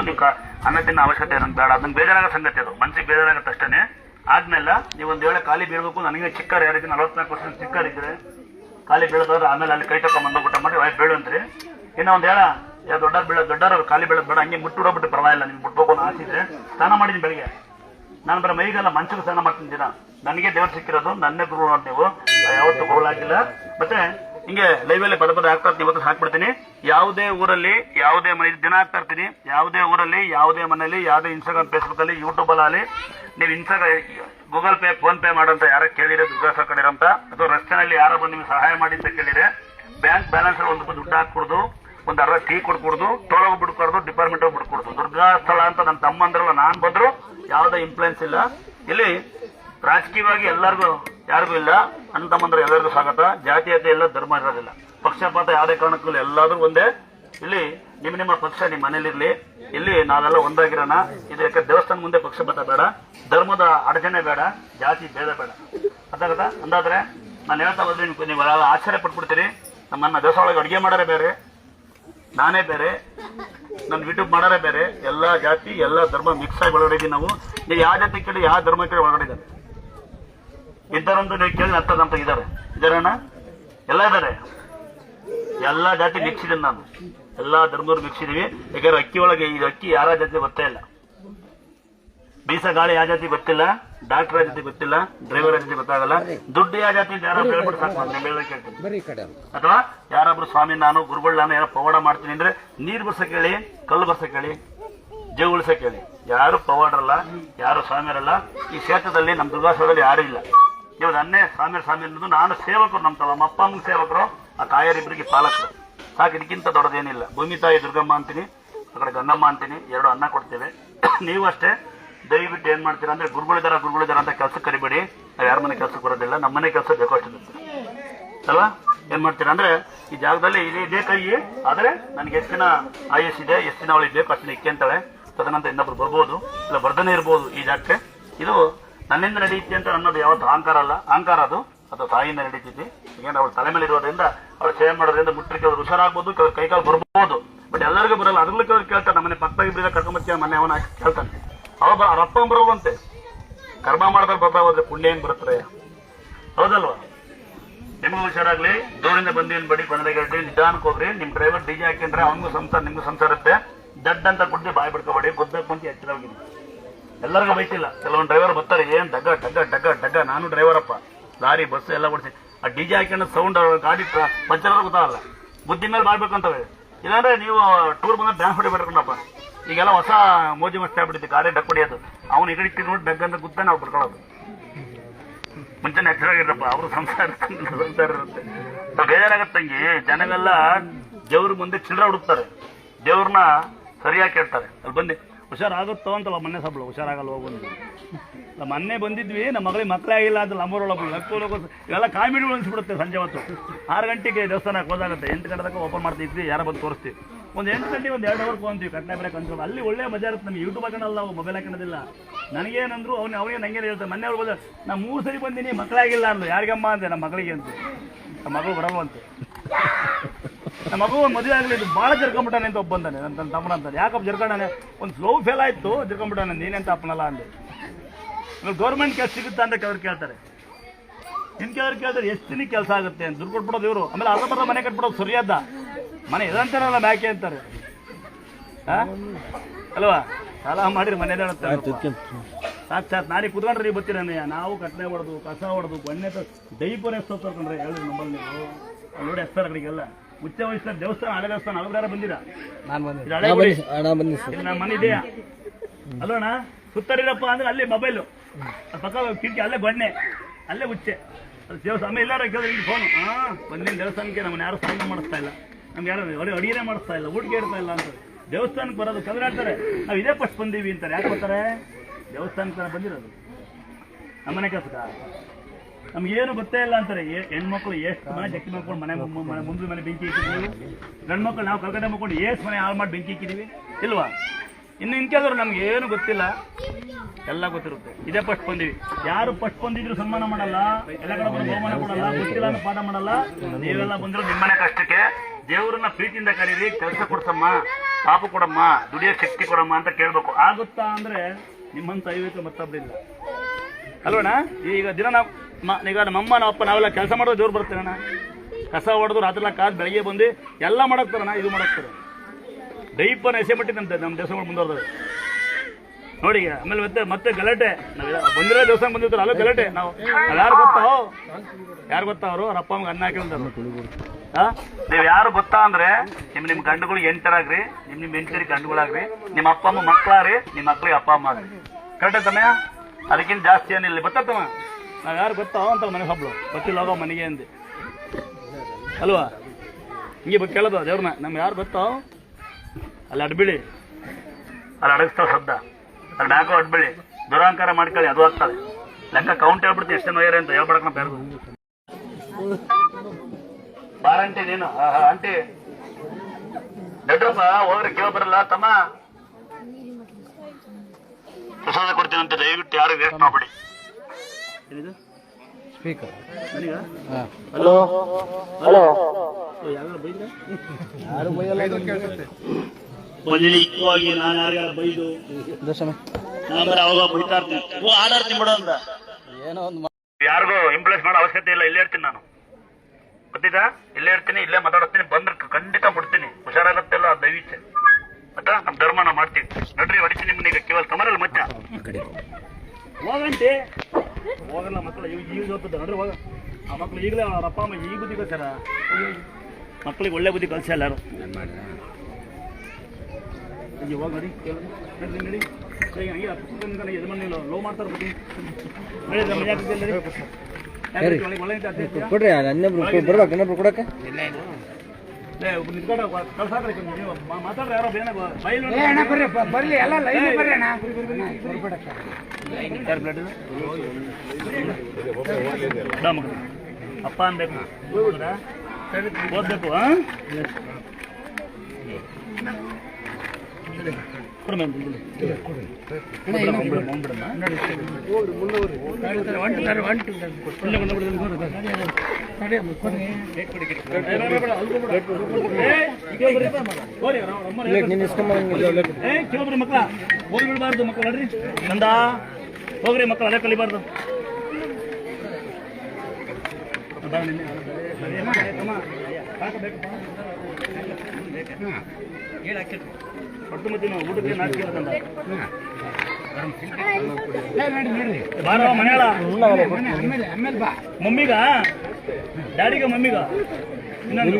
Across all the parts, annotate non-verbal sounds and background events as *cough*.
ನೀವು ಕ- ಅನ್ನ ತಿನ್ನೋ ಅವಶ್ಯಕತೆ ಏನಂತ ಬೇಡ. ಅದನ್ನ ಬೇಜಾರಾಗೋ ಸಂಗತಿ ಅದು. ಮನ್ಸಿಗೆ ಬೇಜಾರಾಗತ್ತೆ ಅಷ್ಟೇ ಆದ್ಮೇಲೆ ನೀವು ಒಂದ್ ವೇಳೆ ಖಾಲಿ ಬೀಳ್ಬೇಕು, ನನಗೆ ಚಿಕ್ಕರ್ ಯಾರಿದ್ರೆ ನಲವತ್ನಾಲ್ಕು ವರ್ಷ ಚಿಕ್ಕರ್ ಇದ್ರೆ ಖಾಲಿ ಬೀಳೋದಾದ್ರೆ ಆಮೇಲೆ ಅಲ್ಲಿ ಕೈ ತಕೊಂಡ್ ಊಟ ಮಾಡಿ ಒಯ್ದು ಬೀಳು ಅಂತ್ರಿ ಇನ್ನ ಒಂದ್ ಹೇಳ ಯಾ ದೊಡ್ಡ ಬೀಳೋ ದೊಡ್ಡವ್ರು ಖಾಲಿ ಬೀಳೋದು ಬೇಡ, ಹಂಗೆ ಮುಟ್ಟಿಡೋಬಿಟ್ಟು ಪರವಾಗಿಲ್ಲ, ನಿಮ್ಗೆ ಮುಟ್ಬೇಕು ಅನ್ನೋ ಆಸೆ ಇದೆ ಸ್ನಾನ ಮಾಡಿದ್ದೀನಿ ಬೆಳಿಗ್ಗೆ. ನಾನು ಬರೋ ಮೈಗೆಲ್ಲ ಮನ್ಸಿಗೆ ಸ್ನಾನ ಮಾಡ್ತೀನಿ ದಿನ. ನನಗೆ ದೇವ್ರು ಸಿಕ್ಕಿರೋದು, ನನ್ನೇ ಗುರು ನೋಡಿ ನೀವು. ಯಾವತ್ತೂ ಗೋಳಾಗಿಲ್ಲ. ಮತ್ತೆ ಹಿಂಗೆ ಲೈವಲ್ಲಿ ಪದ ಪದ ಹಾಕ್ತಾ ಇರ್ತೀನಿ ಇವತ್ತು ಹಾಕ್ಬಿಡ್ತೀನಿ. ಯಾವುದೇ ಊರಲ್ಲಿ ಯಾವುದೇ ಮನೆ, ದಿನ ಹಾಕ್ತಾ ಇರ್ತೀನಿ. ಯಾವುದೇ ಊರಲ್ಲಿ, ಯಾವುದೇ ಮನೆಯಲ್ಲಿ, ಯಾವುದೇ ಇನ್ಸ್ಟಾಗ್ರಾಮ್ ಫೇಸ್ಬುಕ್ ಅಲ್ಲಿ ಯೂಟ್ಯೂಬ್ ಅಲ್ಲಿ ನೀವು Instagram Google Pay PhonePe ಮಾಡೋಂತ ಯಾರ ಕೇಳಿದ್ರೆ ದುರ್ಗಾಸ ಅಂತ. ಅಥವಾ ರಸ್ತೆನಲ್ಲಿ ಯಾರೋ ಬಂದು ನಿಮ್ಗೆ ಸಹಾಯ ಮಾಡಿ ಅಂತ ಕೇಳಿದ್ರೆ ಬ್ಯಾಂಕ್ ಬ್ಯಾಲೆನ್ಸ್ ಅಲ್ಲಿ ಒಂದು ದುಡ್ಡು ಹಾಕ್ಬಿಡ್ದು ಒಂದು ಅರ್ಧ ಟೀ ಕೊಡ್ಕೊಡ್ದು ತೊಳಗ ಬಿಡ್ಕೊಡ್ದು ಡಿಪಾರ್ಟ್ಮೆಂಟ್ ಹೋಗಿ ಬಿಡ್ಕೊಡ್ದು. ದುರ್ಗಾ ಸ್ಥಳ ಅಂತ ನನ್ನ ತಮ್ಮಂದ್ರಲ್ಲ, ನಾನು ಬಂದ್ರು, ಯಾವುದೇ ಇನ್ಫ್ಲುಯೆನ್ಸ್ ಇಲ್ಲ. ಇಲ್ಲಿ ರಾಜಕೀಯವಾಗಿ ಎಲ್ಲರಿಗೂ ಯಾರಿಗೂ ಇಲ್ಲ. ಅಣ್ಣ ತಮ್ಮಂದ್ರೆ ಎಲ್ಲರಿಗೂ ಸ್ವಾಗತ. ಜಾತೀಯತೆ ಎಲ್ಲ ಧರ್ಮ ಇರೋದಿಲ್ಲ. ಪಕ್ಷಪಾತ ಯಾವುದೇ ಕಾರಣಕ್ಕೂ ಇಲ್ಲ. ಎಲ್ಲಾದ್ರೂ ಒಂದೇ. ಇಲ್ಲಿ ನಿಮ್ಮ ನಿಮ್ಮ ಪಕ್ಷ, ನಿಮ್ಮ ಮನೇಲಿರ್ಲಿ ಇಲ್ಲಿ ನಾವೆಲ್ಲ ಒಂದಾಗಿರೋಣ. ಇದು ಯಾಕೆ ದೇವಸ್ಥಾನ ಮುಂದೆ ಪಕ್ಷಪಾತ ಬೇಡ. ಧರ್ಮದ ಅಡಚಣೆ ಬೇಡ. ಜಾತಿ ಭೇದ ಬೇಡ. ಅದಾಗದ ಅಂದಾದ್ರೆ ನಾನು ಹೇಳ್ತಾ ಹೋದ್ರೆ ನೀವು ನೀವು ಎಲ್ಲ ಆಶ್ಚರ್ಯ ಪಟ್ಬಿಡ್ತೀರಿ? ನಮ್ಮನ್ನ ದೇವಸ್ಥಾನ ಒಳಗೆ ಅಡುಗೆ ಮಾಡೋರೇ ಬೇರೆ. ನಾನೇ ಬೇರೆ. ನನ್ನ ಯೂಟ್ಯೂಬ್ ಮಾಡೋರೇ ಬೇರೆ. ಎಲ್ಲ ಜಾತಿ, ಎಲ್ಲ ಧರ್ಮ ಮಿಕ್ಸ್ ಆಗಿ ಒಳಗಡೆ ನಾವು. ನೀವು ಯಾವ ಜಾತಿ ಕೇಳಿ, ಯಾವ ಧರ್ಮ ಕೇಳಿ ಒಳಗಡೆ ಇದ್ದಾರಂತೂ ನೀವು ಕೇಳಿ ಹತ್ತದಂತ ಇದ್ದಾರೆ. ಇದಾರಣ್ಣ ಎಲ್ಲ ಇದ್ದಾರೆ. ಎಲ್ಲಾ ಜಾತಿ ಮಿಕ್ಸ್ ನಾನು. ಎಲ್ಲಾ ಧರ್ಮದವ್ರು ಮಿಕ್ಸ್ ಇದೀವಿ ಯಾಕಂದ್ರೆ ಅಕ್ಕಿ ಒಳಗೆ ಇದು ಅಕ್ಕಿ ಯಾರ ಜಾತಿ ಗೊತ್ತೇ ಇಲ್ಲ. ಬೀಸ ಗಾಳಿ ಯಾವ ಜಾತಿ ಗೊತ್ತಿಲ್ಲ. ಡಾಕ್ಟರ್ ಜಾತಿ ಗೊತ್ತಿಲ್ಲ. ಡ್ರೈವರ್ ಜಾತಿ ಗೊತ್ತಾಗಲ್ಲ. ದುಡ್ಡು ಯಾವ ಜಾತಿ ಅಂತ ಯಾರೋ ಹೇಳ್ಬಿಟ್ಟು ಸಾಕು ನಾನು ಹೇಳೋಕೆ ಅಥವಾ ಯಾರೊಬ್ರು ಸ್ವಾಮಿ ನಾನು ಗುರುಗಳು ನಾನು ಯಾರೋ ಪವಾಡ ಮಾಡ್ತೀನಿ ಅಂದ್ರೆ ನೀರ್ ಬರ್ಸಕ್ ಹೇಳಿ ಕಲ್ಲು ಬರ್ಸಕ್ ಹೇಳಿ ಜೀವ ಉಳಿಸಕ್ ಹೇಳಿ ಯಾರು ಪವಾಡ್ರಲ್ಲ ಯಾರು ಸ್ವಾಮಿರಲ್ಲ ಈ ಕ್ಷೇತ್ರದಲ್ಲಿ ನಮ್ಮ ದುರ್ಗಾಶ್ವರದಲ್ಲಿ ಯಾರು ಇಲ್ಲ. ಇವಾಗ ಅನ್ನೇ ಸ್ವಾಮಿ ಸ್ವಾಮಿ ಅನ್ನೋದು ನಾನು ಸೇವಕರು ನಮ್ಮ ನಮ್ಮ ಅಪ್ಪ ಅಮ್ಮನ ಸೇವಕರು, ಆ ತಾಯರಿಬ್ಬರಿಗೆ ಪಾಲಕರು ಸಾಕು, ಇದಕ್ಕಿಂತ ದೊಡ್ಡದೇನಿಲ್ಲ. ಭೂಮಿ ತಾಯಿ ದುರ್ಗಮ್ಮ ಅಂತೀನಿ, ಆ ಕಡೆ ಗಂಗಮ್ಮ ಅಂತೀನಿ, ಎರಡು ಅನ್ನ ಕೊಡ್ತೇವೆ. *clears throat* ನೀವು ಅಷ್ಟೇ, ದಯವಿಟ್ಟು ಏನು ಮಾಡ್ತೀರಾ ಅಂದ್ರೆ, ಗುರುಗಳಿದಾರ ಗುರುಗಳಿದಾರ ಅಂತ ಕೆಲಸ ಕರಿಬೇಡಿ. ನಾವು ಯಾರ ಮನೆ ಕೆಲಸಕ್ಕೆ ಬರೋದಿಲ್ಲ ನಮ್ಮನೆ ಕೆಲಸ ಬೇಕು ಅಲ್ವಾ? ಏನು ಮಾಡ್ತೀರಾ ಅಂದ್ರೆ, ಈ ಜಾಗದಲ್ಲಿ ಇದೇ ಕೈ, ಆದರೆ ನನಗೆ ಎಷ್ಟು ದಿನ ಆಯಸ್ ಇದೆ ಎಷ್ಟು ದಿನ ಅವಳಿಗೆ ಬೇಕು ಅಷ್ಟು, ಇಕ್ಕೆ ಅಂತಾಳೆ. ತದನಂತರ ಇನ್ನೊಬ್ರು ಬರ್ಬೋದು, ಇಲ್ಲ ಬರ್ದನೇ ಇರ್ಬೋದು ಈ ಜಾಗಕ್ಕೆ. ಇದು ನನ್ನಿಂದ ನಡೆಯುತ್ತೆ ಅಂತ ಅನ್ನೋದು ಯಾವತ್ತು ಅಹಂಕಾರ ಅಲ್ಲ. ಅಹಂಕಾರ ಅದು ಅದು ತಾಯಿಯಿಂದ ನಡೀತಿದ್ದೆ ಏನ್ ಅವಳು ತಲೆ ಮೇಲೆ ಇರೋದ್ರಿಂದ ಅವಳು ಸೇವೆ ಮಾಡೋದ್ರಿಂದ ಮುಟ್ಟಕ್ಕೆ ಅವ್ರು ಹುಷಾರಾಗ್ಬೋದು, ಕೆಲವ್ರು ಕೈಕಾಲು ಬರ್ಬೋದು. ಬಟ್ ಎಲ್ಲರಿಗೂ ಬರಲ್ಲ. ಅದ್ರಲ್ಲಿ ಕೆಲವ್ರು ಕೇಳ್ತಾರೆ, ನಮ್ಮನೆ ಪಕ್ಕದಾಗ ಇಬ್ಬರಿಗೆ ಕರ್ಕೊಂಬರ್ತೀಯ ಮನೆ ಅವನ ಕೇಳ್ತಾನೆ. ಅವ ಅವರಪ್ಪ ಅವ್ರ ಅಪ್ಪ ಬರೋವಂತೆ ಕರ್ಮ ಮಾಡಿದ್ರೆ ಬರ್ತಾ ಹೋದ್ರೆ ಪುಣ್ಯ ಏನ್ ಬರುತ್ತೆ ಹೌದಲ್ವಾ? ನಿಮಗೂ ಹುಷಾರಾಗ್ಲಿ. ದೂರಿಂದ ಬಂದೇನು ಬಡಿ ಬಂದ್ರೆ ನಿಧಾನಕ್ಕೆ ಹೋಗ್ರಿ. ನಿಮ್ ಡ್ರೈವರ್ ಡಿಜೆ ಹಾಕಿದ್ರೆ ಅವನಿಗೂ ಸಂಸಾರ, ನಿಮ್ಗೂ ಸಂಸಾರ ಇರುತ್ತೆ. ದಡ್ಡ ಅಂತ ಕೊಟ್ಟು ಬಾಯ್ ಬಿಡ್ಕೋಬೇಡಿ ಗೊತ್ತಾಗ ಬಂದು ಎಚ್ಚರ ಹೋಗಿರಿ ಎಲ್ಲರಿಗೂ ಬೈತಿಲ್ಲ. ಕೆಲವೊಂದು ಡ್ರೈವರ್ ಬರ್ತಾರೆ, ಏನ್ ಡಗ್ಗ ಡಗ್ಗ ಡಗ್ಗ ಡಗ್ಗ ನಾನು ಡ್ರೈವರಪ್ಪ ಲಾರಿ ಬಸ್ ಎಲ್ಲ ಓಡಿಸಿ. ಆ ಡಿ ಜೆ ಹಾಕೊಂಡು ಸೌಂಡ್ ಗಾಡಿ ಪಂಚರ್ ಗೊತ್ತಾಗಲ್ಲ. ಬುದ್ಧಿ ಮೇಲೆ ಮಾಡ್ಬೇಕಂತವೆ ಇಲ್ಲಾಂದ್ರೆ ನೀವು ಟೂರ್ ಬಂದ್ರೆ ಡ್ಯಾನ್ಸ್ ಹೊಡಿಬೇಕಪ್ಪ ಈಗೆಲ್ಲ ಹೊಸ ಮೋಜಿ ಮಸ್ತಿ ಆಗ್ಬಿಟ್ಟಿದೆ ಗಾಡಿ ಡಕ್ ಹೊಡಿಯೋದು. ಅವ್ನು ಈ ಕಡೆ ನೋಡಿ ಡಗ್ ಅಂತ ಗುದ್ದ ನಾವು ಬರ್ಕೊಳ್ಳೋದು ಮುಂಚೆನೆ ಆಗಿರಪ್ಪ ಅವರು ಸಂಸಾರ ಸಂಸಾರ ಇರುತ್ತೆ. ಬೇಜಾರಾಗತ್ತೆ ತಂಗಿ ಜನವೆಲ್ಲ ದೇವ್ರ ಮುಂದೆ ಚಿಲ್ಲರೆ ಹುಡುಕ್ತಾರೆ. ದೇವ್ರನ್ನ ಸರಿಯಾಗಿ ಕೇಳ್ತಾರೆ. ಅಲ್ಲಿ ಬಂದು ಹುಷಾರಾಗುತ್ತೋ ಅಂತಲ್ಲ ಮೊನ್ನೆ ಸಬ್ಳು ಹುಷಾರಾಗಲ್ಲ ಹೋಗೋದು ನಮ್ಮ ಮೊನ್ನೆ ಬಂದಿದ್ವಿ, ನಮ್ಮ ಮಗಳಿಗೆ ಮಕ್ಕಳೇ ಆಗಿಲ್ಲ ಅಂತ ನಮ್ಮೂರೊಳಗೆ ಲಕ್ಕೋಲೋಗ ಇವೆಲ್ಲ ಕಾಮಿಡಿ ಅನಿಸ್ಬಿಡುತ್ತೆ ಸಂಜೆ ಹೊತ್ತು. ಆರು ಗಂಟೆಗೆ ದೇವಸ್ಥಾನಕ್ಕೆ ಹೋದಾಗುತ್ತೆ. ಎಂಟು ಗಂಟೆ ತನಕ ಓಪನ್ ಮಾಡ್ತಿದ್ವಿ, ಯಾರೋ ಬಂದು ತೋರಿಸ್ತೀವಿ. ಒಂದು ಎಂಟು ಗಂಟೆ, ಒಂದು ಎರಡು ಅವರ್ ಕೊಂತೀವಿ ಕಟ್ಟೆ ಬ್ರೇಕ್ ಅನ್ಸೋದು ಅಲ್ಲಿ ಒಳ್ಳೆ ಮಜಾ ಇರುತ್ತೆ. ನಮ್ಗೆ ಯೂಟ್ಯೂಬ್ ಹಾಕೋಣಲ್ಲ ನಾವು ಮೊಬೈಲ್ ಹಾಕೋದಿಲ್ಲ ನನಗೇನಂದ್ರು ಅವ್ನು ಅವನಿಗೆ ನಂಗೆ ಹೇಳ್ತಾರೆ ಮೊನ್ನೆ ಅವ್ರು ಬಂದ ನಾ ಮೂರು ಸರಿ ಬಂದೀನಿ ಮಕ್ಕಳಾಗಿಲ್ಲ ಅಂದ್ರು ಯಾರಿಗಮ್ಮ ಅಂದೆ ನಮ್ಮ ಮಗಳಿಗೆ ಅಂತ. ನಮ್ಮ ಮಗಳು ಬರಲ್ವಂತೆ ನಮ್ಮ ಮಗು ಒಂದು ಮದುವೆ ಆಗಲಿ ಇದು ಭಾಳ ಜರ್ಕೊಂಬಿಟ್ಟಾನೆ ಅಂತ ಒಬ್ಬ ಬಂದಾನೆ. ನನ್ನ ನನ್ನ ತಮ್ಮನ ಅಂತಾನೆ ಯಾಕಪ್ಪ ಜರ್ಕೊಂಡಾನೆ? ಒಂದು ಸ್ಲೋ ಫೇಲ್ ಆಯಿತು ಜರ್ಕೊಂಬಿಟ್ಟಾನೆ. ನೀನೆಂತ ಅಪ್ಪನಲ್ಲ ಅಂದೆ. ಗೌರ್ಮೆಂಟ್ ಕೆಲಸ ಸಿಗುತ್ತಾ ಅಂತ ಕೆಲವ್ರು ಕೇಳ್ತಾರೆ. ಇನ್ ಕೆಲವ್ರು ಕೇಳ್ತಾರೆ ಎಷ್ಟು ದಿನ ಕೆಲಸ ಆಗುತ್ತೆ ಅಂತ. ದುಡ್ಡು ಕೊಟ್ಬಿಡೋದು ಇವರು. ಆಮೇಲೆ ಅರ್ಧ ಬರ್ಧ ಮನೆ ಕಟ್ಬಿಡೋದು ಸರಿಯಾದ ಮನೆ ಇದಂತಾರಲ್ಲ ಬ್ಯಾಕೆ ಅಂತಾರೆ. ಹಾಂ? ಅಲ್ವಾ? ಸಾಲ ಮಾಡಿರಿ ಮನೆ ಸಾಕು ಸಾಕು. ನಾನೇ ಕುತ್ಕೊಂಡ್ರಿ ನೀವು ಬರ್ತೀರಣ್ಣಯ್ಯ ನಾವು ಕಟ್ನೆ ಹೊಡೆದು ಕಸ ಹೊಡೆದು ಬಣ್ಣೆ ದೈಪರ್ ಎಷ್ಟು ತಗೊಂಡ್ರೆ ಹೇಳಿ ನಮ್ಮಲ್ಲಿ ನೀವು. ನೋಡಿ ಎಷ್ಟು ಕಡೆಗೆಲ್ಲ ಉಚ್ಚ ವಯಸ್ಸಿನ ದೇವಸ್ಥಾನ ಹಳೆ ದೇವಸ್ಥಾನ ಅಳಗ್ರಾರ ಬಂದಿರಾ? ನಮ್ಮ ಮನೆ ಇದೆಯಾ? ಅಲ್ಲೋಣ ಸುತ್ತರಿರಪ್ಪ ಅಂದ್ರೆ ಅಲ್ಲಿ ಮೊಬೈಲು. ಪಕ್ಕ ಕಿಟಕಿ ಅಲ್ಲೇ ಬಣ್ಣೆ ಅಲ್ಲೇ ಉಚ್ಚೆ. ಅದು ದೇವಸ್ಥಾನ ಎಲ್ಲಾರು ಕೇಳಿದ್ರೆ ಇಲ್ಲಿ ಫೋನು ಹಾ ಬಂದಿನ ದೇವಸ್ಥಾನಕ್ಕೆ ನಮ್ಮನ್ನ ಯಾರು ಸ್ನಾನ ಮಾಡಿಸ್ತಾ ಇಲ್ಲ. ನಮ್ಗೆ ಯಾರು ಅಡಿಗೆನೆ ಅಡಿಗೆ ಮಾಡಿಸ್ತಾ ಇಲ್ಲ ಊಟಕ್ಕೆ ಇರ್ತಾ ಇಲ್ಲ ಅಂತ ದೇವಸ್ಥಾನಕ್ಕೆ ಬರೋದು ಕದರಾಡ್ತಾರೆ ನಾವು ಇದೇ ಫಸ್ಟ್ ಬಂದೀವಿ ಅಂತಾರೆ. ಯಾಕೆ ಬರ್ತಾರೆ ದೇವಸ್ಥಾನಕ್ಕೆ ಬಂದಿರೋದು. ನಮ್ಮನೆ ಕೆಲಸಕ್ಕ. ನಮ್ಗೇನು ಗೊತ್ತೇ ಇಲ್ಲ ಅಂತಾರೆ ಹೆಣ್ಮಕ್ಳು ಎಷ್ಟು ಮನೆ ಜಕ್ಕಿ ಮಾಡ್ಕೊಂಡು ಮನೆ ಮು- ಮನೆ ಮುಂದೆ ಮನೆ ಬೆಂಕಿ ಇಟ್ಟಿದ್ದೀವಿ ಗಂಡ್ಮಕ್ಳು ನಾವು ಕಲ್ಕಟ್ಟೆ ಮಾಡ್ಕೊಂಡು ಎಷ್ಟು ಮನೆ ಹಾಳು ಮಾಡಿ ಬೆಂಕಿ ಇಕ್ಕಿದ್ದೀವಿ ಇಲ್ವಾ? ಇನ್ನು ಇನ್ ಕೆಲವರು ನಮ್ಗೆ ಏನು ಗೊತ್ತಿಲ್ಲ. ಎಲ್ಲ ಗೊತ್ತಿರುತ್ತೆ. ಇದೇ ಫಸ್ಟ್ ಬಂದಿವಿ. ಯಾರು ಫಸ್ಟ್ ಬಂದಿದ್ರು ಸನ್ಮಾನ ಮಾಡಲ್ಲ, ಎಲ್ಲ ಕಡೆ ಬಹುಮಾನ ಕೊಡಲ್ಲ, ಗೊತ್ತಿಲ್ಲ ಪಾಠ ಮಾಡಲ್ಲ. ನೀವೆಲ್ಲ ಬಂದ್ರು ನಿಮ್ಮನೆ ಕಷ್ಟಕ್ಕೆ. ದೇವರನ್ನ ಪ್ರೀತಿಯಿಂದ ಕರೀರಿ, ಕೆಲಸ ಕೊಡ್ಸಮ್ಮ, ಪಾಪ ಕೊಡಮ್ಮ, ದುಡಿಯೋ ಶಕ್ತಿ ಕೊಡಮ್ಮ ಅಂತ ಕೇಳ್ಬೇಕು. ಆಗುತ್ತಾ ಅಂದ್ರೆ ನಿಮ್ಮಂತ ಐವತ್ತು ಮತ್ತೊಬ್ಬರಿಲ್ಲ ಅಲ್ವಣ್ಣ? ಈಗ ದಿನ ನಾವು ಈಗ ನಮ್ಮಮ್ಮ ನಮ್ಮ ಅಪ್ಪ, ನಾವೆಲ್ಲ ಕೆಲಸ ಮಾಡೋದು ಜೋರು ಬರ್ತೇನಣ್ಣ ಕಸ ಹೊಡೆದು ರಾತ್ರಿ ಕಾದು ಬೆಳಗ್ಗೆ ಬಂದು ಎಲ್ಲ ಮಾಡಕ್ತಾರಣ್ಣ ಇದು ಮಾಡಕ್ತಾರೆ. ದೈಪನ ಎಸೆ ಮಟ್ಟಿದಂತೆ ನಮ್ಮ ದೇವಸ್ಥಾನ ಮುಂದುವರೆದ ನೋಡಿ ಆಮೇಲೆ ಮತ್ತೆ ಮತ್ತೆ ಗಲಾಟೆ. ಬಂದಿರೋ ದೇವಸ್ಥಾನ ಬಂದಿರ್ತಾರೆ ಅಲ್ಲೋ ಗಲಾಟೆ. ನಾವು ಯಾರು ಗೊತ್ತಾ? ಯಾರು ಗೊತ್ತಾ ಅವರು? ಅವ್ರ ಅಪ್ಪ ಅಮ್ಮಗೆ ಅನ್ನ ಹಾಕಿದಂತಾರು ನೀವು ಯಾರು ಗೊತ್ತಾ ಅಂದ್ರೆ ನಿಮ್ ನಿಮ್ ಗಂಡುಗಳು ಎಂಟರಾಗ್ರಿ ನಿಮ್ ನಿಮ್ ಎಂಟರಿ ಗಂಡುಗಳಾಗ್ರಿ, ನಿಮ್ಮ ಅಪ್ಪ ಅಮ್ಮ ಮಕ್ಕಳಾಗ್ರಿ, ನಿಮ್ಮ ಮಕ್ಳಿಗೆ ಅಪ್ಪ ಅಮ್ಮ ಆಗ್ರಿ. ಕರೆಕ್ಟ್ ತಮ್ಮ ಅದಕ್ಕಿಂತ ಜಾಸ್ತಿ ಏನಿಲ್ಲ. ಗೊತ್ತಮ್ಮ ನಾವು ಯಾರು ಗೊತ್ತಾ ಅಂತ ಮನೆ ಹಬ್ಳು. ಗೊತ್ತಿಲ್ಲ ಹೋಗೋ ಮನೆಗೆ ಅಂದೆ. ಅಲ್ವಾ? ಹಿಂಗೆ ಬಗ್ಗೆ ಕೇಳೋದು ದೇವ್ರನ್ನ ನಮ್ಗೆ ಯಾರು ಬರ್ತಾವ ಅಲ್ಲಿ ಅಡ್ಬಿಳಿ. ಅಲ್ಲಿ ಅಡಗಿಸ್ತಾವ ಶಬ್ದ. ಅಲ್ಲಿ ಹಾಕೋ ಅಡ್ಬಿಳಿ. ದುರಹಂಕಾರ ಮಾಡ್ಕೊಳ್ಳಿ, ಅದು ಆಗ್ತದೆ. ಲೆಕ್ಕ ಕೌಂಟ್ ಹೇಳ್ಬಿಡ್ತೀವಿ ಎಷ್ಟು ನೋಯ್ಯಾರೆ ಅಂತ ಹೇಳ್ಬಿಡಕ್ ನಾವು ಬೇರೆ ಬಾರಂಟಿ ನೀನು? ಆಂಟಿ. ದೊಡ್ಡಪ್ಪ ಹೋಗ್ರಿ, ಕೇಳ ಬರಲ್ಲ. ತಮ್ಮ. ಪ್ರಸಾದ ಕೊಡ್ತೀನಂತೆ ದಯವಿಟ್ಟು ಯಾರು ವೇಸ್ಟ್ ಮಾಡಬೇಡಿ. Speaker hello? ಹಲೋ? ಯಾರು ಬೈಯಲ್ಲ ಮುಖ್ಯವಾಗಿ ನಾನು ಯಾರ್ಯಾರು ಬೈದು? ದಶಮ ನಾನು ಬರೀ ಅವಾಗ ಬೈತಾ ಇರ್ತೀನಿ ಓ ಆಡಾಡ್ತೀನಿ ಬಿಡು ಅಂತ ಏನೋ ಒಂದು ಯಾರಿಗೂ ಇಂಪ್ಲೇಸ್ ಮಾಡೋ ಅವಶ್ಯಕತೆ ಇಲ್ಲ ಇಲ್ಲೇ ಇರ್ತೀನಿ ನಾನು. ಗೊತ್ತಿದ್ದಾ ಇಲ್ಲೇ ಇರ್ತೀನಿ ಇಲ್ಲೇ ಮಾತಾಡ್ತೀನಿ ಬಂದ್ರೆ ಖಂಡಿತ ಬಿಡ್ತೀನಿ ಹುಷಾರಾಗತ್ತೆಲ್ಲ ದಯವಿಚ್ಚೆ ಆಯ್ತಾ ನಮ್ಮ ಧರ್ಮನ ಮಾಡ್ತೀವಿ ನಡ್ರಿ ಹೊಡಿಸಿ ನಿಮ್ಮನ್ನ ಈಗ ಕೇವಲ ಕಮರಲ್ಲ ಮಚ್ಚ ಹೋಗಂತೆ ಹೋಗಲ್ಲ ಮಕ್ಕಳು ಈಗ ಈಗ ಓದ್ತದೆ ನಡ್ರಿ ಹೋಗ. ಆ ಮಕ್ಕಳು ಈಗಲೇ ಅವ್ರ ಅಪ್ಪ ಅಮ್ಮ ಈಗ ಬುದ್ಧಿ ಕಲ್ಸ್ಯಾರ? ಮಕ್ಕಳಿಗೆ ಒಳ್ಳೆ ಬುದ್ಧಿ ಕಲ್ಸ ಎಲ್ಲಾರು? ಈಗ ಹೋಗಿ ನಡಿ ನಡಿ. ಈಗ ಹಂಗೆ ಹತ್ತು ಯಜಮಾನ ಲೋ ಮಾಡ್ತಾರೆ ಬುದ್ಧಿ? ಕೊಡ್ರಿ ಇನ್ನೊಬ್ರು ಬರ್ಬೇಕು ಇನ್ನೊಬ್ರು ಕೊಡಕ್ಕೆ. ಬರ್ಲಿ ಎಲ್ಲ ಲೈನ್ ಬರ್ರಿ ಅಣ್ಣ ಯಾರು ಬ್ಲಡ್ ಇದು? ಬಾ ಮಗನೇ. ಅಪ್ಪ ಅನ್ಬೇಕು ಹೌದಾ? ಸರಿ, ಓದ್ಬೇಕು ಆ? ಕೇಳ್ರಿ ಮಕ್ಕಳ ಹೋಗಿ ಬಿಡಬಾರ್ದು ಮಕ್ಕಳು ನಡ್ರಿ. ನಂದ? ಹೋಗ್ರಿ ಮಕ್ಕಳು ಅದೇ ಕಲಿಬಾರ್ದು. ನಾವು ಊಟಕ್ಕೆ. ಬಾರೋ ಮಮ್ಮಿಗ ಡ್ಯಾಡಿಗ ಮಮ್ಮಿಗ ಇನ್ನೊಂದು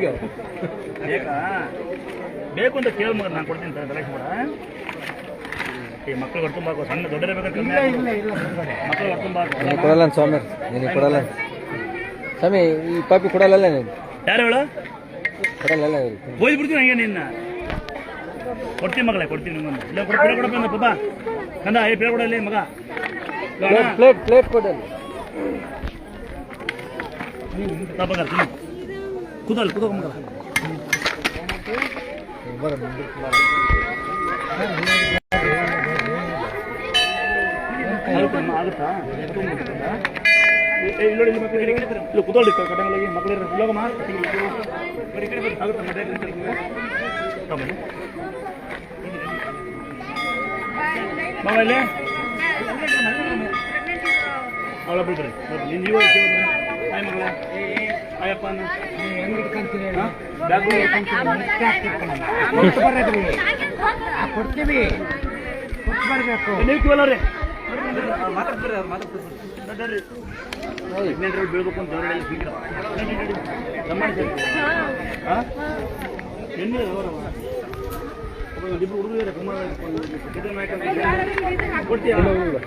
ಬೇಕಾ ಬೇಕು ಅಂತ ಕೇಳ ಮಗ ನಾನು ಕೊಡ್ತೀನಿ ಸರ್ ಗಲಾಟೆ ಮಾಡ ಈ ಮಕ್ಕಳು ಹೊಡ್ಕೊಂಬಾಕು ಸಣ್ಣ ದೊಡ್ಡದೇ ಬೇಕಾದ್ರೆ. ಮಕ್ಕಳು ಹೊಡ್ಕೊಂಬಾಕು ನೀನು ಕೊಡಲ್ಲ ಸ್ವಾಮಿ ನೀನು ಕೊಡಲ್ಲ ಸ್ವಾಮಿ ಈ ಪಾಪಿ ಕೊಡಲ್ಲ ನೀನು ಯಾರು ಹೇಳು ಕೊಡಲ್ಲ ಹೋಗಿ ಬಿಡ್ತೀನಿ ಹಂಗೆ ನಿನ್ನ ಕೊಡ್ತೀನಿ ಮಗಳೇ ಕೊಡ್ತೀನಿ ನಿಮ್ಮನ್ನು ಇಲ್ಲ ಕೊಡ ಕೊಡಪ್ಪ ಪಾಪ ಕಂದ ಏ ಪೇಡ ಕೊಡಲಿ ಮಗ ಪ್ಲೇಟ್ ಪ್ಲೇಟ್ ಕೊಡಲ್ಲ ತಪ್ಪ ಕುದ ಆಗುತ್ತಾ ಇಲ್ಲಿ ಇಲ್ಲಿ ಮಕ್ಕಳು ಇಲ್ಲಿ ಇರ್ತಾರೆ. ಇಲ್ಲಿ ಕೂತ್ಕೊಳ್ಳಿ ಕಟ್ಟಂಗಲಾಗಿ ಇಲ್ಲಿ ಹೋಗಮ್ಮ. ಬರೀ ಈ ಕಡೆ ಬರ್ರಿ. ಮತ್ತೆ ಈ ಕಡೆ ಬರ್ರಿ. ತಗೊಂಬನ್ನಿ. ಮಾವ ಇಲ್ಲಿ ಅವಳ ಬಿಡ್ರಿ ನೀವು ಹಾಯ್ ಮಗಳ ಹಾಯಪ್ಪ ಕೊಡ್ತೀವಿ. ಕೊಟ್ಟು ಬರಬೇಕು. ಮಾತಾಡ್ತಾರೆ ಕೇಳೋ ರೀ ಪ್ರೆಗ್ನೆಂಟ್ ಬೀಳ್ಬೇಕು ಅಂತ. ದಮ್ಮ ಹಿಡ್ಕೊಂಡು. ಹಾ? ಎಲ್ಲಿ?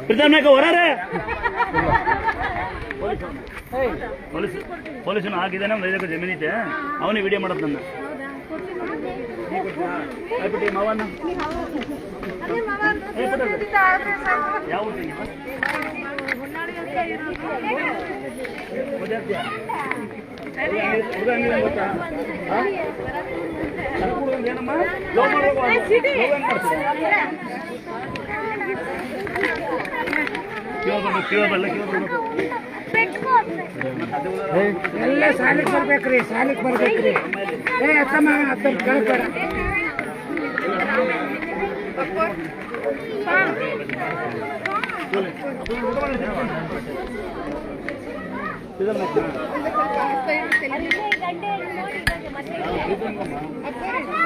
ಪ್ರೀತಮ್ ನಾಯ್ಕ ಹೊರಾರೆ. *laughs* ಪೊಲೀಸ್ ಪೊಲೀಸನು ಆಗಿದ್ದಾನೆ ಒಂದು ಐದಕ್ಕೆ ಜಮೀನು ಇದೆ ಅವನೇ ವಿಡಿಯೋ ಮಾಡೋದು ನನ್ನ. ಮಾವನ್ನ ಯಾವ ಊರು ಎಲ್ಲ ಸಾಲಿಗೆ ಬರ್ಬೇಕ್ರಿ ಸಾಲಿಗೆ ಬರ್ಬೇಕ್ರಿ ಏ ಅತ್ತಮ್ಮ ಅತ್ತ ಕೇಳ್ಬೇಡ ಒಬ್ಬನೇ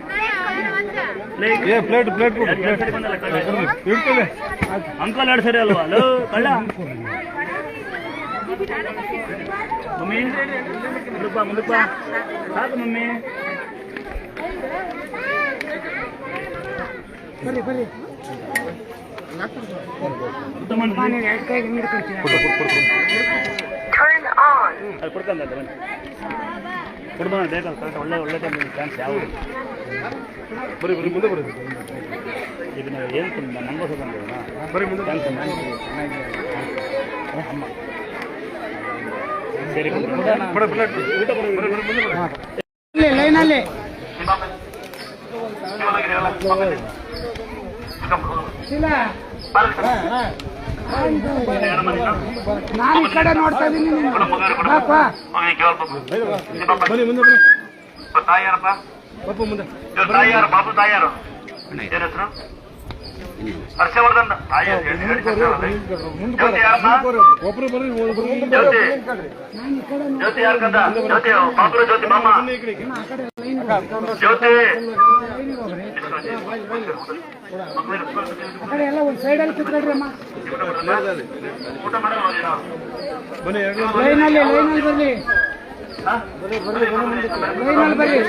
ಏ, ಪ್ಲೇಟ್ ಪ್ಲೇಟ್ ಸರಿ ಬಂದಲ್ಲ ಅಂಕಲ್ ಎರಡು ಸರಿ ಅಲ್ವಾ? ಲೋ ಕಳ್ಳ. ಮಮ್ಮಿ. ಮುಂದಕ್ಕೆ ಬಾ ಮುಂದಕ್ಕೆ ಸಾಕು ಮಮ್ಮಿ. ಬರ್ರಿ ಬರ್ರಿ. ಊಟ ಅದು ಕೊಡ್ಕಂದ ಬನ್ನಿ ಕೊಡ್ಬೋಣ ಬೇಕಲ್ಲ ಕರೆಕ್ಟ್ ಒಳ್ಳೆ ಒಳ್ಳೆ ಟೈಮ್ ಚಾನ್ಸ್ ಯಾವ ಬರೀ ಬರೀ ಮುಂದೆ ಬರೀ ಈಗ ನಾವು ಏನು ತುಂಬ ನಂಗೋಸ ಬಂದಿಲ್ಲ ಬರೀ ಮುಂದೆ ಚಾನ್ಸ್ ಅಮ್ಮ ಸರಿ ಬಡ ಪ್ಲೇಟ್ ಊಟ ಬರೋದು ಇಲ್ಲಿ ಲೈನಲ್ಲಿ ಇಲ್ಲ ನಾನು ಈ ಕಡೆ ನೋಡ್ತಾ ಇದ್ದೀನಿ ನೀನು ಬಾಪ. ಬನ್ನಿ ಮುಂದೆ ಬನ್ನಿ. ತಾಯಾರಪ್ಪ ಪಪ್ಪು ಮುಂದೆ ತಾಯಾರು ಬಾಬು ತಾಯಾರು ಏನ್ ಹೆಸರು? ಹರ್ಷವರ್ಧನ್ ಜ್ಯೋತಿ ಯಾರು ಕಂದ? ಜ್ಯೋತಿ ಬಾಬುರ ಜ್ಯೋತಿ ಮಾಮ. ಜ್ಯೋತಿ. ಆ ಕಡೆ ಎಲ್ಲ ಒಂದು ಸೈಡಲ್ಲಿ ಕುತ್ಕೊಳ್ರಿ ಅಮ್ಮ. ಬನ್ನಿ ಲೈನಲ್ಲಿ ಲೈನಲ್ಲಿ ಬರ್ಲಿ? ಲೈನಲ್ಲಿ ಬರ್ರಿ.